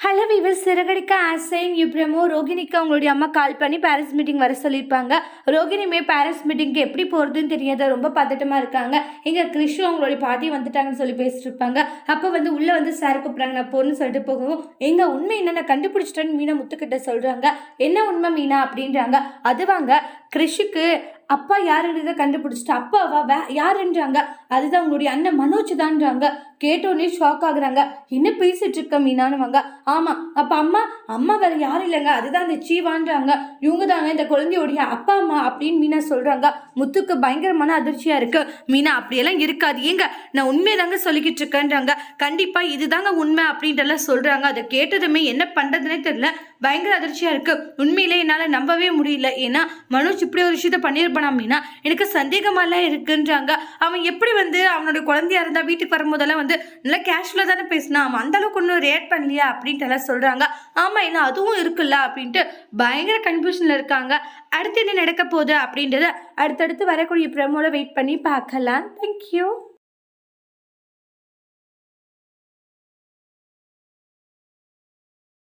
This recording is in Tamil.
ஹலோ வீவர் சிறகடிக்க ஆசைன் இப்ரமோ ரோகிணிக்கு அவங்களுடைய அம்மா கால் பண்ணி பேரண்ட்ஸ் மீட்டிங் வர சொல்லியிருப்பாங்க. ரோகிணியுமே பேரண்ட்ஸ் மீட்டிங்க்கு எப்படி போகிறதுன்னு தெரியாத ரொம்ப பதட்டமாக இருக்காங்க. இங்கே கிறிஷு அவங்களுடைய பாட்டி வந்துட்டாங்கன்னு சொல்லி பேசிட்டு இருப்பாங்க. அப்போ வந்து உள்ளே வந்து சார் கூப்பிட்றாங்க நான் போன்னு சொல்லிட்டு போகவும் எங்கள் உண்மை என்னென்ன கண்டுபிடிச்சிட்டேன்னு மீனா முத்துக்கிட்ட சொல்கிறாங்க என்ன உண்மை மீனா அப்படின்றாங்க. அதுவாங்க கிறிஷுக்கு அப்பா யாருன்றத கண்டுபிடிச்சிட்டு அப்பாவா வே யாருன்றாங்க? அதுதான் உங்களுடைய அண்ணன் மனோஜ் தான்றாங்க. கேட்டோன்னே ஷாக் ஆகுறாங்க. என்ன பேசிட்டு இருக்க மீனானுவாங்க ஆமா அப்ப அம்மா அம்மா வேற யாரும் இல்லைங்க. அதுதான் அந்த சீவான்றாங்க இவங்க தாங்க இந்த குழந்தையோடைய அப்பா அம்மா அப்படின்னு மீனா சொல்றாங்க. முத்துக்கு பயங்கரமான அதிர்ச்சியா இருக்கு. மீனா அப்படியெல்லாம் இருக்காது. ஏங்க நான் உண்மையை தாங்க சொல்லிக்கிட்டு இருக்கேன்றாங்க. கண்டிப்பா இதுதாங்க உண்மை அப்படின்ட்டுலாம் சொல்றாங்க. அதை கேட்டதுமே என்ன பண்ணுறதுனே தெரியல. பயங்கர அதிர்ச்சியா இருக்கு. உண்மையிலே என்னால நம்பவே முடியல. ஏன்னா மனோஜ் இப்படி ஒரு விஷயத்த பண்ணியிருப்பானா மீனா எனக்கு சந்தேகமாலாம் இருக்குன்றாங்க. அவன் எப்படி வந்து அவனோட குழந்தையா இருந்தா வீட்டுக்கு வரும்போதெல்லாம் வந்து நல்லா கேஷுவலாக தானே பேசினா அவன் அந்த அளவுக்கு ஒன்றும் ரியாக்ட் பண்ணலையா அப்படின்ட்டு எல்லாம் சொல்கிறாங்க ஆமாம் ஏன்னா அதுவும் இருக்குல்ல அப்படின்ட்டு பயங்கர கன்ஃபியூஷனில் இருக்காங்க. அடுத்து என்ன நடக்க போகுது அப்படின்றத அடுத்தடுத்து வரக்கூடிய ப்ரமோட வெயிட் பண்ணி பார்க்கலாம். தேங்க்யூ